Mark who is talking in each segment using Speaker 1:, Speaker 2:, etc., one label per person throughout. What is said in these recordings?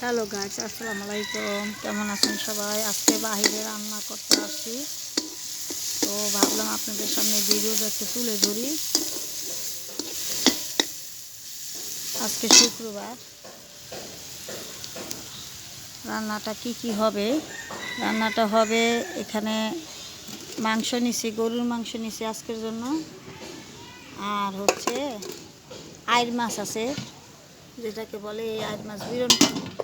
Speaker 1: Hello guys, আসসালামু আলাইকুম। কেমন আছেন সবাই? আজকে বাহিরে রান্না করতে আসছি। তো ভাবলাম আপনাদের সামনে ভিডিওটা একটু তুলে ধরি। আজকে শুক্রবার। রান্নাটা কি কি হবে? রান্নাটা হবে এখানে মাংস নিছি, গরুর মাংস নিছি আজকের জন্য। আর হচ্ছে আইর মাছ আছে। যেটাকে বলে এই আইর মাছ বিরন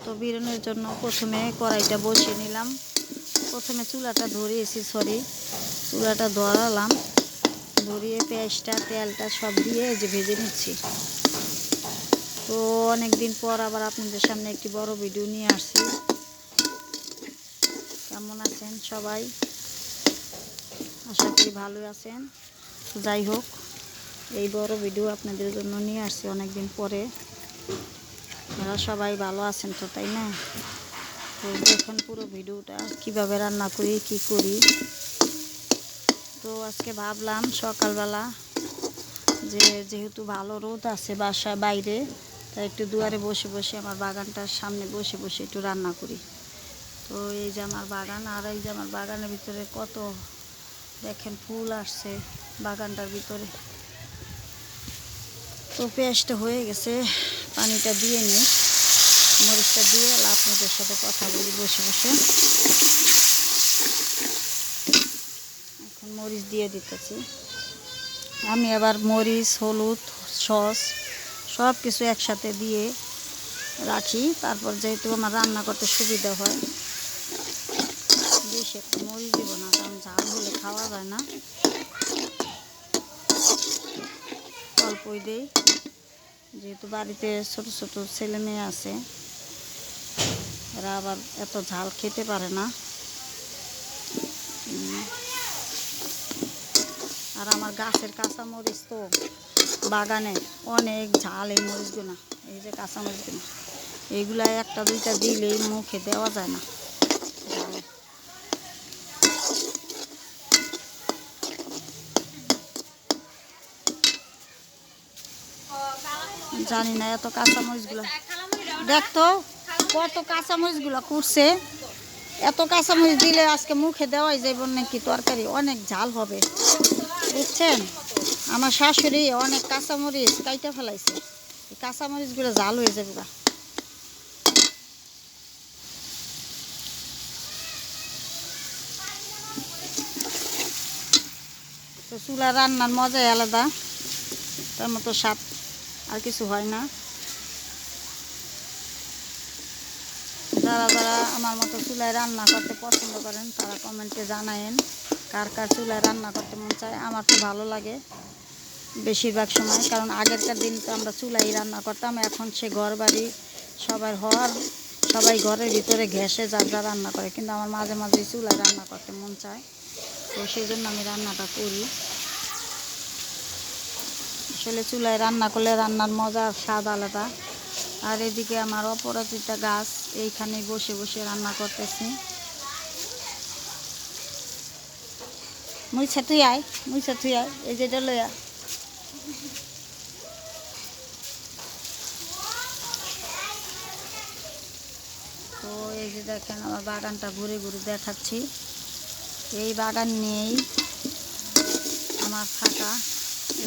Speaker 1: তো বিরনের জন্য প্রথমে কড়াইটা বসিয়ে নিলাম। প্রথমে চুলাটা ধরিয়েছি সরি চুলাটা ধরালাম। ধরিয়ে পেঁয়াজটা, তেলটা সব দিয়ে যে ভেজে নিচ্ছি। তো অনেক দিন পর আবার আপনাদের সামনে একটি বড় ভিডিও নিয়ে আসছি। কেমন আছেন সবাই? আশা করি ভালোই আছেন। যাই হোক, এই বড় ভিডিও আপনাদের জন্য নিয়ে আসছি অনেক দিন পরে। আপনারা সবাই ভালো আছেন তো, তাই না? তো দেখুন পুরো ভিডিওটা কীভাবে রান্না করি, কি করি? তো আজকে ভাবলাম সকালবেলা যে যেহেতু ভালো রোদ আছে বাসা বাইরে, তাই একটু দুয়ারে বসে বসে আমার বাগানটার সামনে বসে বসে একটু রান্না করি। তো এই যে আমার বাগান আর এই যে আমার বাগানের ভিতরে কত দেখেন ফুল আসছে বাগানটার ভিতরে। তো পেস্ট হয়ে গেছে। পানিটা দিয়ে নিই। মরিচটা দিয়ে আপনাদের সাথে কথা বলি বসে বসে। এখন মরিচ দিয়ে দিতেছি। আমি আবার মরিচ, হলুদ, সস সব কিছু একসাথে দিয়ে রাখি। তারপর যেহেতু আমার রান্না করতে সুবিধা হয়, বেশি একটা মরিচ দিব না, কারণ ঝাল হলে খাওয়া যায় না। অল্পই দেই। যেহেতু বাড়িতে ছোট ছোট ছেলে মেয়ে আছে, এরা আবার এত ঝাল খেতে পারে না। আর আমার গাছের কাঁচা মরিচ তো বাগানে অনেক ঝাল এই মরিচগুলো, এই যে কাঁচা মরিচগুলো এইগুলা একটা দুইটা দিলেই মুখে দেওয়া যায় না ঝাল। জানি না, এত কাঁচামরিচগুলো। দেখতো কত কাঁচামরিচগুলো করছে এত কাঁচামরিচ দিলে আজকে মুখে দেওয়াই যাইব নাকি তরকারি? অনেক ঝাল হবে। বুঝছেন? আমার শাশুড়ি অনেক কাঁচামরিচ কাইটা ফেলাইছে। কাঁচামরিচগুলো ঝাল হয়ে যাবে গা। তো চুলা রান্নার মজাই আলাদা। তার মতো স্বাদ আর কিছু হয় না। যারা যারা আমার মতো চুলায় রান্না করতে পছন্দ করেন, তারা কমেন্টে জানায়েন কার কার চুলায় রান্না করতে মন চায়। আমার তো ভালো লাগে বেশিরভাগ সময়, কারণ আগেরকার দিন তো আমরা চুলাই রান্না করতাম। এখন সে ঘর বাড়ি সবার হওয়ার সবাই ঘরের ভিতরে ঘেসে যার যা রান্না করে, কিন্তু আমার মাঝে মাঝে চুলায় রান্না করতে মন চায়। তো সেই জন্য আমি রান্নাটা করি। আসলে চুলায় রান্না করলে রান্নার মজা স্বাদ আলাদা। আর এদিকে আমার অপরাজিতা গাছ এইখানে বসে বসে রান্না করতেছি। মুইছা তুই আয়, মুইছা তুই আয়, এই যেটা লইয়া তো এই যে দেখেন আমার বাগানটা ঘুরে ঘুরে দেখাচ্ছি। এই বাগান নিয়েই আমার থাকা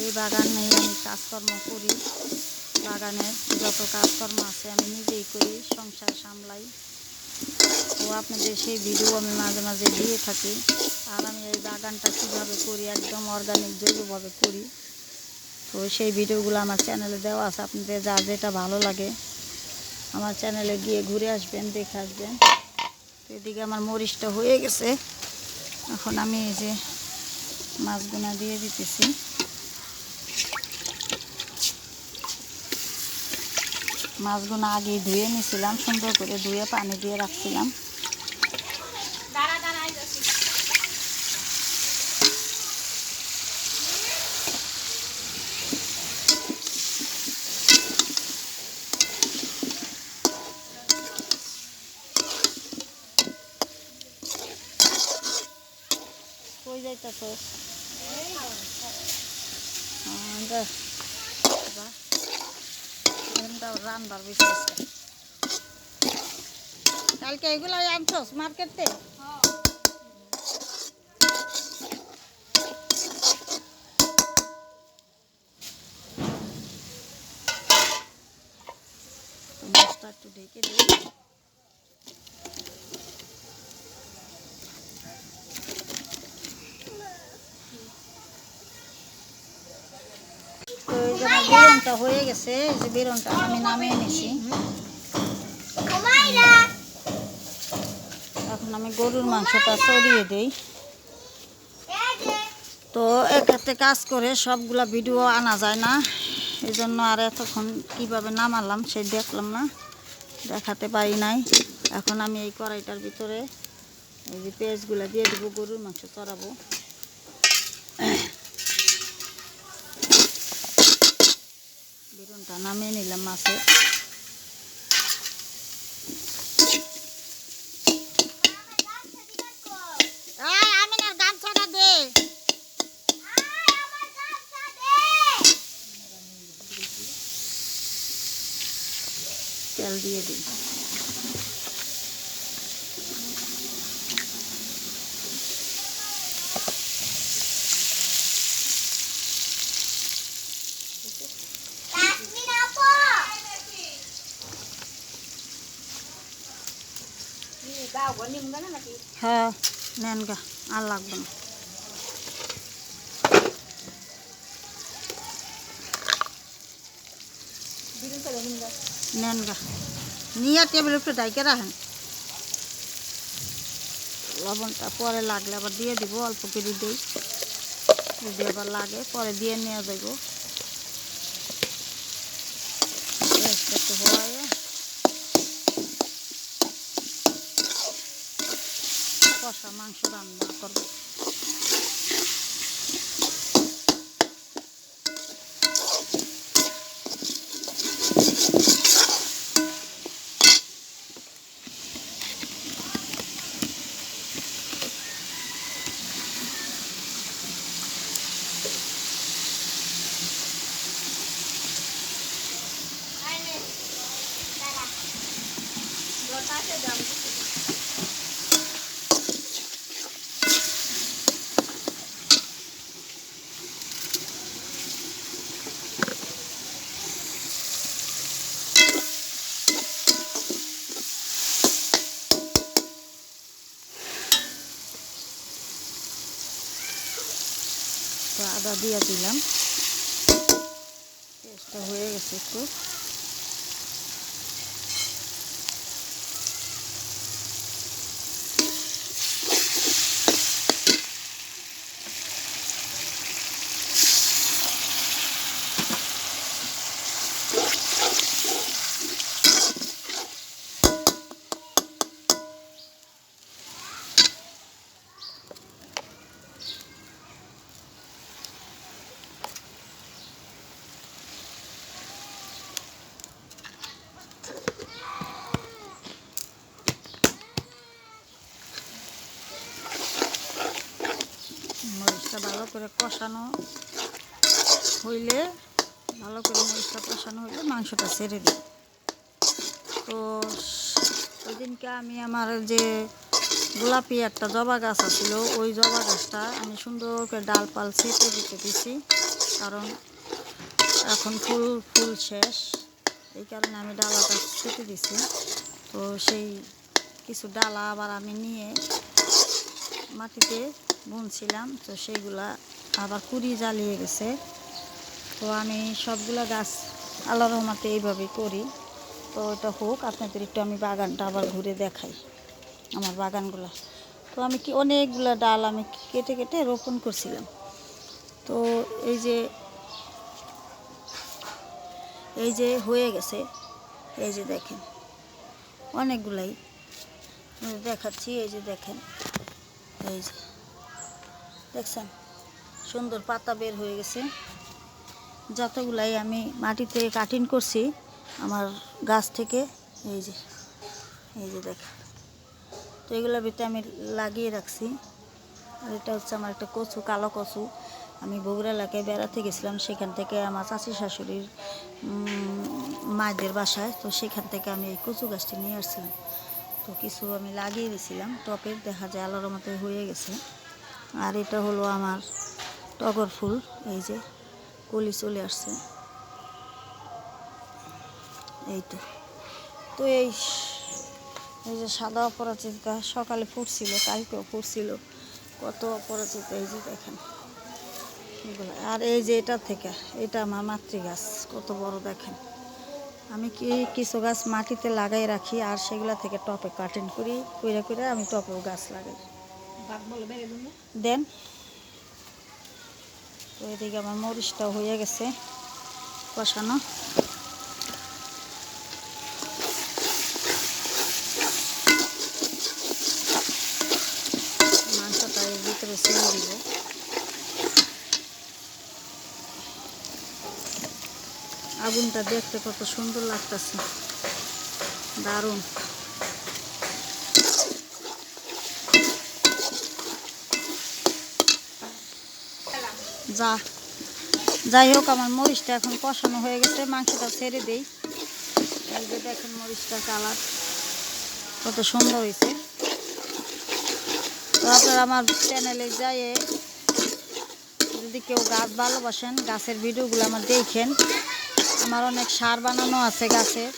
Speaker 1: এই বাগান আমি কাজকর্ম করি। বাগানের যত কাজকর্ম আছে আমি নিজেই করি, সংসার সামলাই। তো আপনাদের সেই ভিডিও আমি মাঝে মাঝে দিয়ে থাকি। আর আমি এই বাগানটা কীভাবে করি, একদম অর্গানিক জৈবভাবে করি। তো সেই ভিডিওগুলো আমার চ্যানেলে দেওয়া আছে, আপনাদের যা যেটা ভালো লাগে। আমার চ্যানেলে গিয়ে ঘুরে আসবেন, দেখে আসবেন। এদিকে আমার মরিচটা হয়ে গেছে। এখন আমি এই যে মাছগুনা দিয়ে দিতেছি। মাছগুলো আগে ধুয়ে নিয়েছিলাম সুন্দর করে ধুয়ে পানি দিয়ে রাখছিলাম কই যাইতেছ রান্নার বিশেষ কালকে এগুলো আনছস মার্কেটে? মাছটা একটু ঢেকে দিই তো এই যে আমার বেরনটা হয়ে গেছে এই যে বেরনটা আমি নামিয়ে নিছি। এখন আমি গরুর মাংসটা চড়িয়ে দিই। তো এক হাতে কাজ করে সবগুলা ভিডিও আনা যায় না এই জন্য আর এতক্ষণ কীভাবে নামালাম সে দেখলাম না দেখাতে পারি নাই। এখন আমি এই কড়াইটার ভিতরে এই যে পেঁয়াজগুলো দিয়ে দেবো গরুর মাংস চড়াবো। বেগুনটা নামিয়ে নিলাম মাছের এই আমিনার গামছাটা দে তেল দিয়ে দিই হ্যাঁ নেন গা, আর লাগবে না। নেন গা, নিয়ে টেবিলের উপরে ডাইকে রাখেন। লবণটা পরে লাগলে আবার দিয়ে দিব, অল্প করে দিই। যদি আবার লাগে, পরে দিয়ে নিয়ে যাব একটু হয়ে কষা মাংস রান্না করব তো দিয়ে দিলাম পেস্টটা হয়ে গেছে একটু মরিচটা ভালো করে কষানো হইলে, ভালো করে মরিচটা কষানো হইলে মাংসটা ছেড়ে দিই। তো ওই দিনকে আমি আমার যে গোলাপি একটা জবা গাছ আছিল, ওই জবা গাছটা আমি সুন্দর করে ডাল পাল ছেঁচে দিতে দিছি, কারণ এখন ফুল ফুল শেষ। এই কারণে আমি ডালাটা ছেঁচে দিছি। তো সেই কিছু ডালা আবার আমি নিয়ে মাটিতে বুনছিলাম, তো সেইগুলা আবার কুড়ি জ্বালিয়ে গেছে। তো আমি সবগুলা গাছ আল্লাহ রহমাতে এইভাবেই করি। তো এটা হোক, আপনাদের একটু আমি বাগানটা আবার ঘুরে দেখাই আমার বাগানগুলো। তো আমি কি অনেকগুলো ডাল আমি কেটে কেটে রোপণ করছিলাম। তো এই যে এই যে হয়ে গেছে, এই যে দেখেন, অনেকগুলাই। দেখাচ্ছি, এই যে দেখেন, এই যে। দেখছেন? সুন্দর পাতা বের হয়ে গেছে। যতগুলাই আমি মাটিতে কাটিং করছি, আমার গাছ থেকে, এই যে এই যে দেখ তো এগুলোর ভিতরে আমি লাগিয়ে রাখছি। আর এটা হচ্ছে আমার একটা কচু, কালো কচু। আমি বগুড়া এলাকায় বেড়াতে গেছিলাম, সেখান থেকে আমার চাচি শাশুড়ির মায়েদের বাসায়। তো সেখান থেকে আমি এই কচু গাছটি নিয়ে আসছিলাম। তো কিছু আমি লাগিয়ে দিয়েছিলাম টপের দেখা যায়, আলোর মতো হয়ে গেছে। আর এটা হলো আমার টগর ফুল, এই যে কলি চলে আসছে। এই তো। তো এই এই যে সাদা অপরাজিত গাছ সকালে ফুটছিল, কালকেও ফুটছিল। কত অপরাজিত, এই যে দেখেন। আর এই যে এটা থেকে, এটা আমার মাতৃ গাছ কত বড় দেখেন। আমি কি কিছু গাছ মাটিতে লাগাই রাখি, আর সেগুলা থেকে টপে কাটিং করি, কইরা কইরা আমি টপেও গাছ লাগাই। দেন। তো এদিকে আমার মরিচটাও হয়ে গেছে কষানো। মাংসটা এর ভিতরে দিব। আগুনটা দেখতে কত সুন্দর লাগতেছে। দারুণ। যা, যাই হোক, আমার মরিচটা এখন কষানো হয়ে গেছে, মাংসটা ছেড়ে দেই। যে দেখেন মরিচটা কালার, কত সুন্দর হয়েছে। তো আপনারা আমার চ্যানেলে যাইয়ে যদি কেউ গাছ ভালোবাসেন, গাছের ভিডিওগুলো আমার দেখেন। আমার অনেক সার বানানো আছে গাছের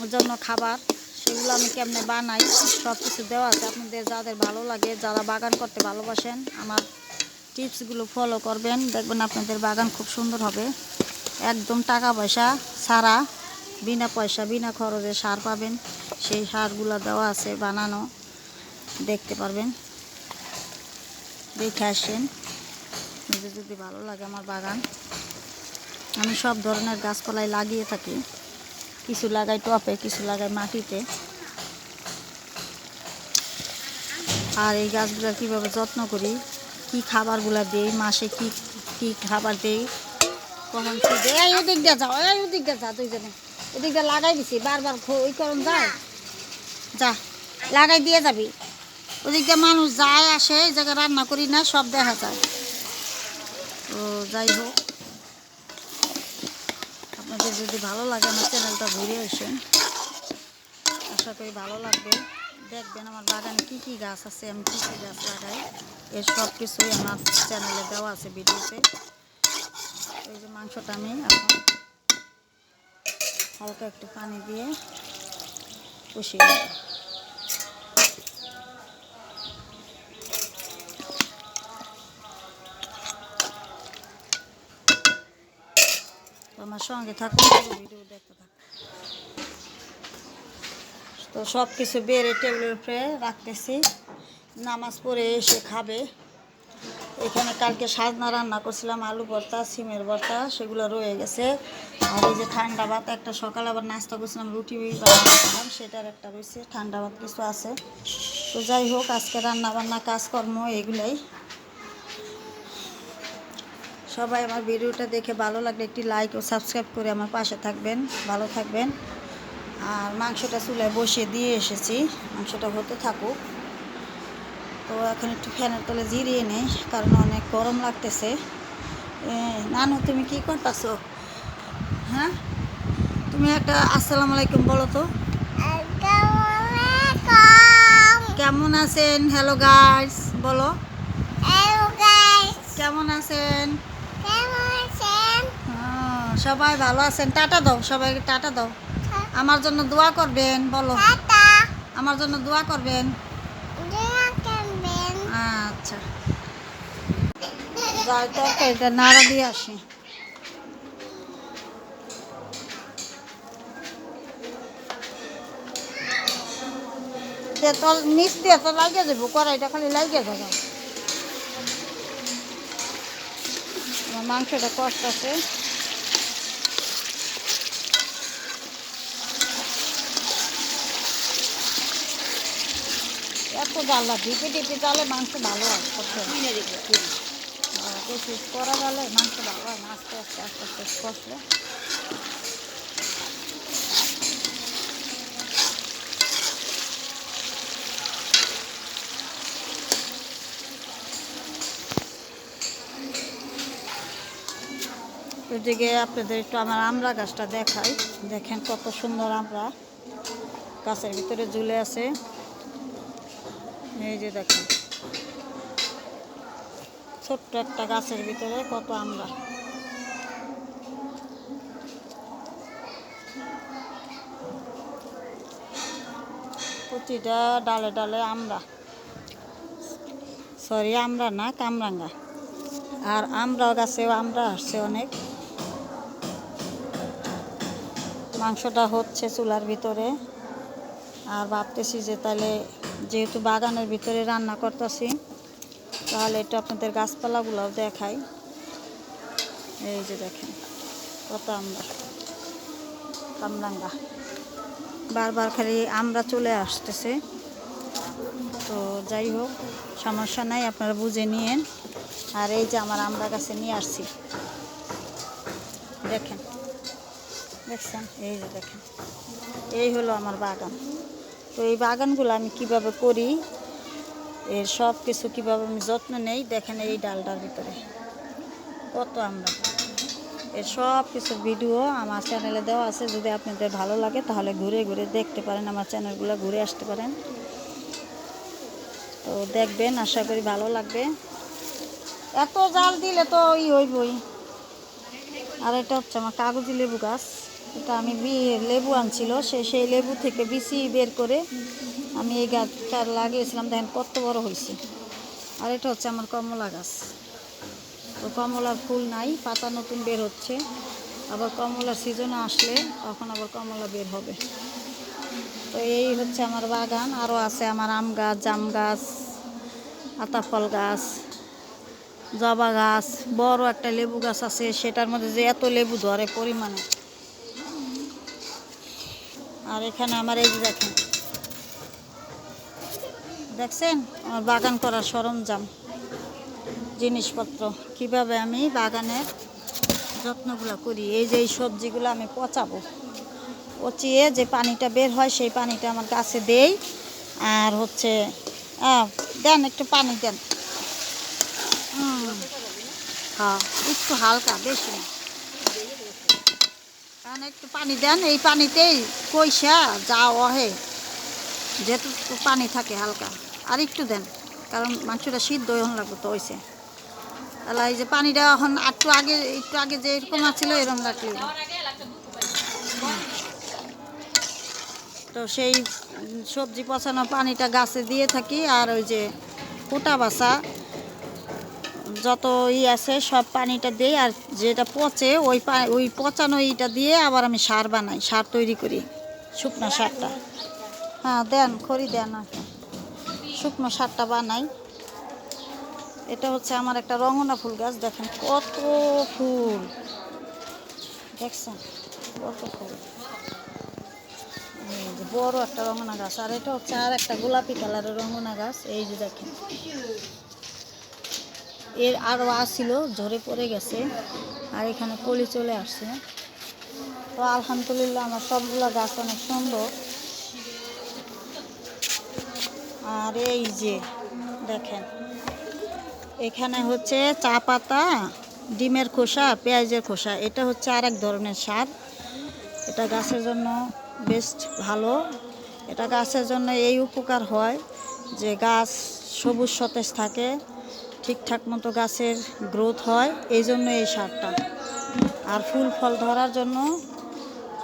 Speaker 1: ওর জন্য খাবার, সেগুলো আমি কেমনে বানাই সব কিছু দেওয়া আছে। আপনাদের যাদের ভালো লাগে, যারা বাগান করতে ভালোবাসেন, আমার টিপসগুলো ফলো করবেন, দেখবেন আপনাদের বাগান খুব সুন্দর হবে। একদম টাকা পয়সা ছাড়া বিনা পয়সা, বিনা খরচে সার পাবেন। সেই সারগুলো দেওয়া আছে বানানো, দেখতে পারবেন। দেখে আসেন। যদি যদি ভালো লাগে আমার বাগান। আমি সব ধরনের গাছপালাই লাগিয়ে থাকি। কিছু লাগাই টপে, কিছু লাগাই মাটিতে। আর এই গাছগুলো কীভাবে যত্ন করি কি খাবারগুলো দেই, মাসে কি কি খাবার দেই? কখন কি দেই? এই ওদিক দিয়ে যাও, এই ওদিক দিয়ে যা দুইজনে। এদিক দিয়ে লাগাই দিছি, বারবার ওই করণ যায় যা, লাগাই দিয়ে যাবি। ওদিক দিয়ে মানুষ যায়, আসে, এই জায়গায় রান্না করি না, সব দেখা যায়। তো যাই হোক, আপনাদের যদি ভালো লাগে আমার চ্যানেলটা ঘুরে আসেন। আশা করি ভালো লাগবে। দেখবেন আমার বাগানে কি কি গাছ আছে, আমি কী কী গাছ লাগাই। এর সব কিছুই আমার চ্যানেলে দেওয়া আছে ভিডিওতে। এই যে মাংসটা আমি এখন হালকা একটু পানি দিয়ে কষিয়ে। আমার সঙ্গে থাকুন ভিডিও দেখতে থাকুন। তো সব কিছু বেড়ে টেবিলের উপরে রাখতেছি। নামাজ পড়ে এসে খাবে। এখানে কালকে সাজনা রান্না করছিলাম, আলু ভর্তা, সিমের ভর্তা, সেগুলো রয়ে গেছে। আর এই যে ঠান্ডা ভাত, একটা সকালে আবার নাস্তা করছিলাম, রুটি বানাচ্ছিলাম সেটার একটা রয়েছে, ঠান্ডা ভাত কিছু আছে। তো যাই হোক, আজকে রান্না বান্না কাজকর্ম এগুলাই। সবাই আমার ভিডিওটা দেখে ভালো লাগলে একটি লাইক ও সাবস্ক্রাইব করে আমার পাশে থাকবেন, ভালো থাকবেন। আর মাংসটা চুলায় বসিয়ে দিয়ে এসেছি, মাংসটা হতে থাকুক। তো এখন একটু ফ্যানের তলে জিরিয়ে নেই কারণ অনেক গরম লাগতেছে। নানু তুমি কি করতেছো? হ্যাঁ? তুমি একটা আসসালামু আলাইকুম বলো তো। কেমন আছেন? হ্যালো গাইস বলো। কেমন আছেন? হ্যাঁ, সবাই ভালো আছেন। টাটা দাও সবাইকে টাটা দাও। আমার জন্য দোয়া করবেন বলো। আমার জন্য দোয়া করবেন। আচ্ছা। নাড়া দিয়ে আসি। নিচ দিয়ে তো লাগিয়ে কড়াইটা খালি লাগিয়ে যাব মাংসটা কষ্ট আছে না ঢিপে ঢিপে জালে মাংস ভালো হয় হ্যাঁ, করা জালে মাংস ভালো হয় আস্তে আস্তে আস্তে আস্তে কষলে। ওইদিকে আপনাদের একটু আমার আমড়া গাছটা দেখাই। দেখেন কত সুন্দর আমরা গাছের ভিতরে ঝুলে আছে। এই যে দেখেন। ছোট্ট একটা গাছের ভিতরে কত আমরা। প্রতিটা ডালে ডালে আমরা। সরি আমরা না, কামরাঙ্গা। আর আমরা গাছেও আমরা আসছে অনেক। মাংসটা হচ্ছে চুলার ভিতরে। আর ভাবতেছি যে তাহলে যেহেতু বাগানের ভিতরে রান্না করতেছি, তাহলে একটু আপনাদের গাছপালাগুলোও দেখাই। এই যে দেখেন, কত আমরা কামরাঙ্গা। বারবার খালি আমরা চলে আসতেছে। তো যাই হোক, সমস্যা নাই, আপনারা বুঝে নিয়েন। আর এই যে আমার আমরা কাছে নিয়ে আসছি। দেখেন, দেখছেন? এই যে দেখেন, এই হলো আমার বাগান। তো এই বাগানগুলো আমি কীভাবে করি, এর সব কিছু কীভাবে আমি যত্ন নেই, দেখেন এই ডালটার ভিতরে। কত আমরা। এর সব কিছু ভিডিও আমার চ্যানেলে দেওয়া আছে, যদি আপনাদের ভালো লাগে তাহলে ঘুরে ঘুরে দেখতে পারেন, আমার চ্যানেলগুলো ঘুরে আসতে পারেন। তো দেখবেন, আশা করি ভালো লাগবে। এত জাল দিলে তো ই হইবই। আর এটা হচ্ছে আমার কাগজি লেবু গাছ। এটা আমি লেবু আনছিল। সে সেই লেবু থেকে বিচি বের করে আমি এই গাছটা লাগিয়েছিলাম। দেখেন কত বড় হয়েছে। আর এটা হচ্ছে আমার কমলা গাছ। তো কমলার ফুল নাই, পাতা নতুন বের হচ্ছে। আবার কমলার সিজন আসলে তখন আবার কমলা বের হবে। তো এই হচ্ছে আমার বাগান। আরও আছে আমার আম গাছ, জাম গাছ, আতাফল গাছ, জবা গাছ, বড় একটা লেবু গাছ আছে। সেটার মধ্যে যে এত লেবু ধরে পরিমাণে। আর এখানে আমার এই দেখেন। দেখছেন? আমার বাগান করার সরঞ্জাম, জিনিসপত্র। কীভাবে আমি বাগানের যত্নগুলো করি? এই যে এই সবজিগুলো আমি পচাবো। পচিয়ে যে পানিটা বের হয়, সেই পানিটা আমার গাছে দেই। আর হচ্ছে দেন একটু পানি দেন। হ্যাঁ একটু হালকা, বেশি না। কারণ একটু পানি দেন, এই পানিতেই কইসা যা অহে। যেটুকু পানি থাকে হালকা। আর একটু দেন, কারণ মাংসটা সিদ্ধ হন লাগবে তো হয়েছে তাহলে এই যে পানিটা এখন একটু আগে একটু আগে যে এরকম আছিল, এরকম রাখলে তো সেই সবজি পচানো পানিটা গাছে দিয়ে থাকি, আর ওই যে ফুটা বাসা যত ই আছে, সব পানিটা দিই আর যেটা পচে, ওই ওই পচানো ইটা দিয়ে আবার আমি সার বানাই, সার তৈরি করি, শুকনো সারটা। হ্যাঁ দেন, খড়ি দেন শুকনো সারটা বানাই। এটা হচ্ছে আমার একটা রঙনা ফুল গাছ, দেখেন কত ফুল। দেখছেন? কত ফুল। বড় একটা রঙনা গাছ, আর এটা হচ্ছে আর একটা গোলাপি কালারের রঙনা গাছ, এই যে দেখেন। এর আরও আসছিল ঝরে পড়ে গেছে, আর এখানে কলি চলে আসছে। তো আলহামদুলিল্লাহ আমার সবগুলো গাছ অনেক সুন্দর। আর এই যে দেখেন, এখানে হচ্ছে চা পাতা, ডিমের খোসা, পেঁয়াজের খোসা, এটা হচ্ছে আর এক ধরনের সার এটা গাছের জন্য বেস্ট ভালো। এটা গাছের জন্য এই উপকার হয় যে গাছ সবুজ, সতেজ থাকে। ঠিকঠাক মতো গাছের গ্রোথ হয় এই জন্য এই সারটা। আর ফুল ফল ধরার জন্য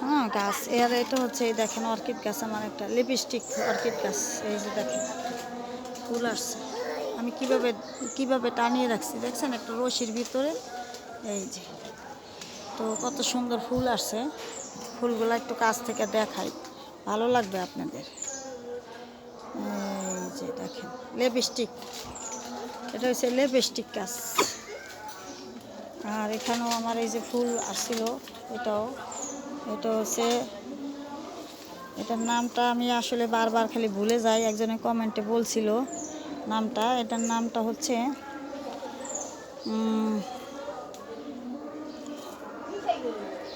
Speaker 1: হ্যাঁ গাছ, এর এটা হচ্ছে, এই দেখেন অর্কিড গাছ, আমার একটা লিপস্টিক অর্কিড গাছ, এই যে দেখেন, ফুল আসছে। আমি কীভাবে কীভাবে টানিয়ে রাখছি, দেখছেন একটা রশির ভিতরে? এই যে, তো কত সুন্দর ফুল আসছে। ফুলগুলো একটু কাছ থেকে দেখাই, ভালো লাগবে আপনাদের। এই যে দেখেন লিপস্টিক এটা হচ্ছে লিপস্টিক গাছ। আর এখানেও আমার এই যে ফুল আসছিল, এটাও। এটা হচ্ছে, এটার নামটা আমি আসলে বারবার খালি ভুলে যাই, একজনে কমেন্টে বলছিল নামটা। এটার নামটা হচ্ছে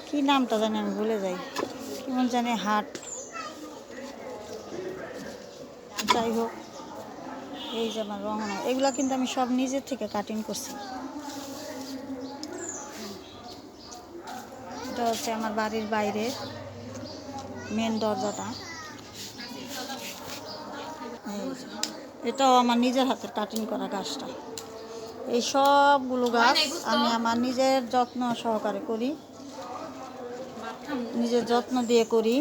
Speaker 1: কি নামটা জানি আমি ভুলে যাই। কেমন জানি হাট। যাই হোক। এই যে আমার রঙনা এগুলো কিন্তু আমি সব নিজের থেকে কাটিং করছি। এটা হচ্ছে আমার বাড়ির বাইরে মেন দরজাটা। এটাও আমার নিজের হাতে কাটিং করা গাছটা। এই সবগুলো গাছ আমি আমার নিজের যত্ন সহকারে করি। নিজের যত্ন দিয়ে করি।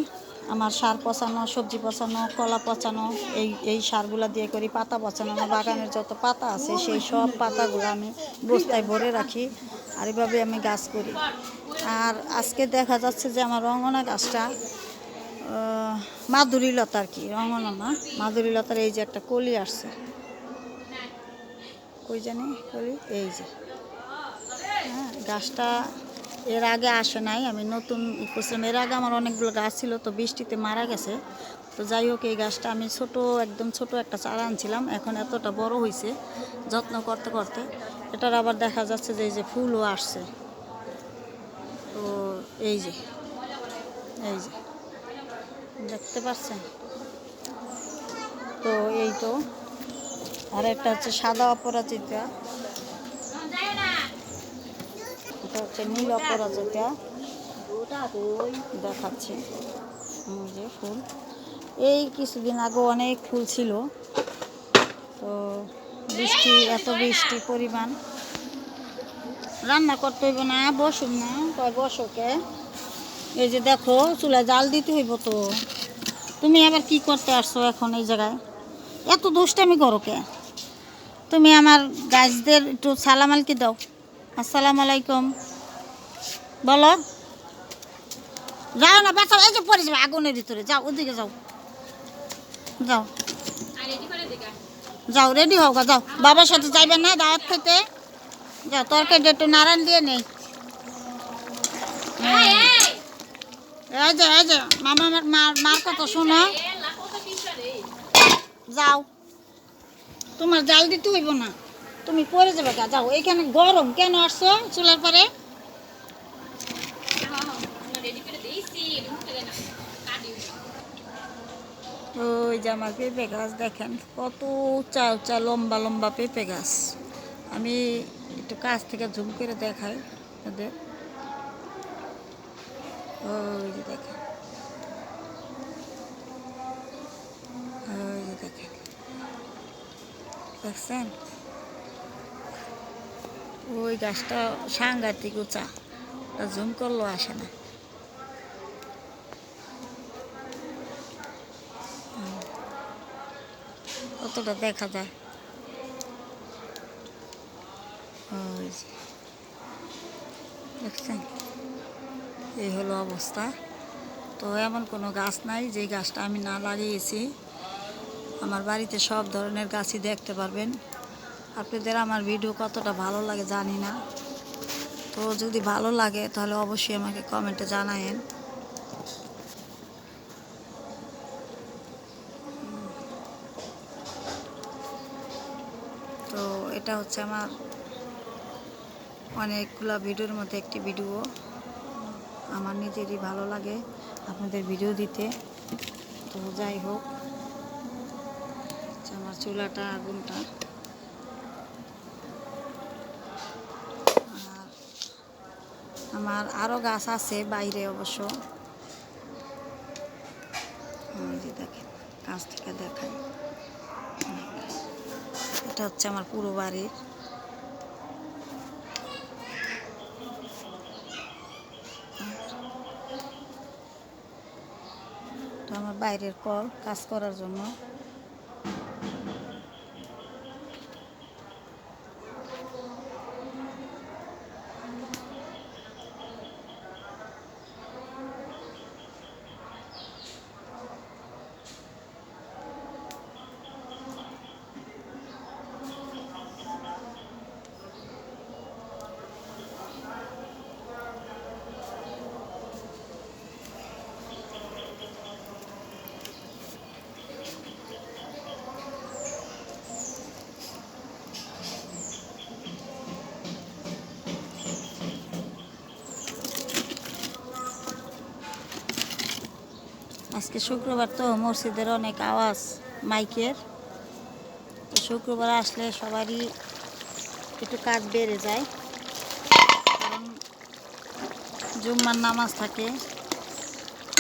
Speaker 1: আমার সার পচানো সবজি পচানো কলা পচানো এই এই সারগুলো দিয়ে করি পাতা পচানো আমার বাগানের যত পাতা আছে সেই সব পাতাগুলো আমি বস্তায় ভরে রাখি আর এভাবে আমি গাছ করি। আর আজকে দেখা যাচ্ছে যে আমার রঙনা গাছটা আহ, মাধুরী লতা আর কি রঙনা না মাধুরী লতার এই যে একটা কলি আসছে। কই জানি কলি? এই যে। হ্যাঁ গাছটা এর আগে আসে নাই, আমি নতুন করছিলাম। এর আগে আমার অনেকগুলো গাছ ছিল, তো বৃষ্টিতে মারা গেছে। তো যাই হোক, এই গাছটা আমি ছোট, একদম ছোট একটা চারা আনছিলাম। এখন এতটা বড় হয়েছে যত্ন করতে করতে। এটার আবার দেখা যাচ্ছে যে এই যে ফুলও আসছে। তো এই যে এই যে, দেখতে পাচ্ছেন? তো এই তো আর একটা হচ্ছে সাদা অপরাজিতা। এটা হচ্ছে নীল অপরাজিতা। দেখাচ্ছি। যে ফুল। এই কিছুদিন আগে অনেক ফুল ছিল। তো বৃষ্টি, এত বৃষ্টি পরিমাণ। রান্না করতে হইব না, বসুন না, কয় বসোকে। এই যে দেখো চুলায় জাল দিতে হইব তো। তুমি আবার কি করতে আসছো এখন এই জায়গায়? এত দুষ্টামি করো কে? তুমি আমার গাছদের একটু সালাম আলকি দাও? আসসালামু আলাইকুম বলো যাও না বাঁচাও এই যে পড়ে যাবে আগুনের ভিতরে যাও ওদিকে যাও যাও যাও রেডি হও গা, যাও বাবার সাথে যাইবেন না দাওয়াত খেতে যাও তরকারি একটু নারায়ণ দিয়ে নেই এই যে এই যে মামা মার মার কথা শোনো যাও তোমার জাল দিতে হইব না তুমি পরে যাবে গা, যাও। এখানে গরম। কেন আসছো চুলার পরে? ওই যে আমার পেঁপে গাছ দেখেন, কত উঁচা উঁচা, লম্বা লম্বা পেঁপে গাছ। আমি একটু কাছ থেকে ঝুম করে দেখাই ওদের। ওই যে দেখেন। ওই যে দেখেন। দেখছেন? ওই গাছটা সাংঘাতিক উঁচা। জুম করলেও আসে না। কতটা দেখা যায়। দেখছেন? এই হলো অবস্থা। তো এমন কোনো গাছ নাই, যে গাছটা আমি না লাগিয়েছি। আমার বাড়িতে সব ধরনের গাছই দেখতে পারবেন। আপনাদের আমার ভিডিও কতটা ভালো লাগে জানি না। তো যদি ভালো লাগে, তাহলে অবশ্যই আমাকে কমেন্টে জানায়েন। তো এটা হচ্ছে আমার অনেকগুলো ভিডিওর মধ্যে একটি ভিডিও। আমার নিজেরই ভালো লাগে আপনাদের ভিডিও দিতে। তো যাই হোক, আমার চুলাটা আগুনটা আমার আরও গাছ আছে বাইরে অবশ্য। দেখেন কাছ থেকে দেখাই। এটা হচ্ছে আমার পুরো বাড়ির আমার বাইরের কল কাজ করার জন্য। আজকে শুক্রবার তো মসজিদের অনেক আওয়াজ, মাইকের। তো শুক্রবার আসলে সবারই একটু কাজ বেড়ে যায়। কারণ জুম্মার নামাজ থাকে,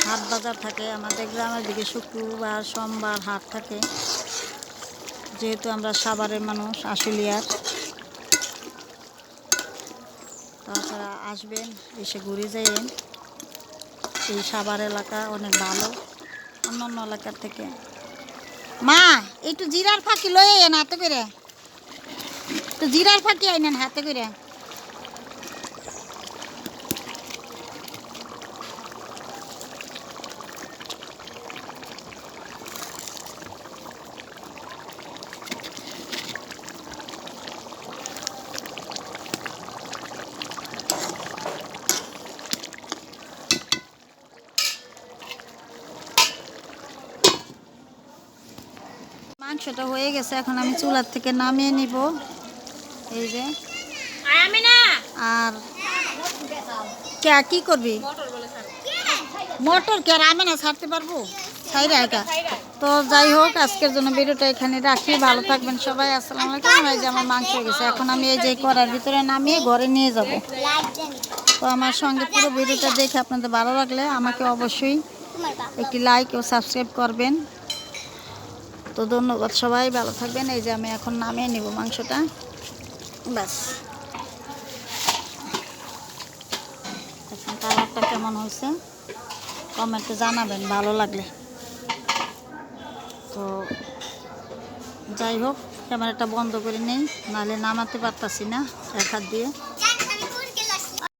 Speaker 1: হাট বাজার থাকে, আমাদের গ্রামের দিকে শুক্রবার, সোমবার হাট থাকে। যেহেতু আমরা সাভারের মানুষ, আশুলিয়ার। তাছাড়া আসবেন, এসে ঘুরে যাইয়েন। এই সাভার এলাকা অনেক ভালো। অন্যান্য এলাকার থেকে। মা, একটু জিরার ফাঁকি লয়ে এন হাতে করে। তো জিরার ফাঁকি আইনেন হাতে করে। মাংসটা হয়ে গেছে এখন আমি চুলার থেকে নামিয়ে নিব। এই যে। আর কে কি করবি? মটর কে আর আমি না ছাড়তে পারব? এটা তো যাই হোক আজকের জন্য ভিডিওটা এখানে রাখি। ভালো থাকবেন সবাই। আসসালামু আলাইকুম। এই যে আমার মাংস হয়ে গেছে। এখন আমি এই যে করার ভিতরে নামিয়ে ঘরে নিয়ে যাব। তো আমার সঙ্গে পুরো ভিডিওটা দেখে আপনাদের ভালো লাগলে আমাকে অবশ্যই একটি লাইক ও সাবস্ক্রাইব করবেন। তো ধন্যবাদ সবাই, ভালো থাকবেন। এই যে আমি এখন নামিয়ে নিব মাংসটা। ব্যাস। এখন কালারটা কেমন হয়েছে? কমেন্টে জানাবেন, ভালো লাগলে। তো যাই হোক, ক্যামেরাটা বন্ধ করে নেই, নাহলে নামাতে পারতাছি না, এক হাত দিয়ে।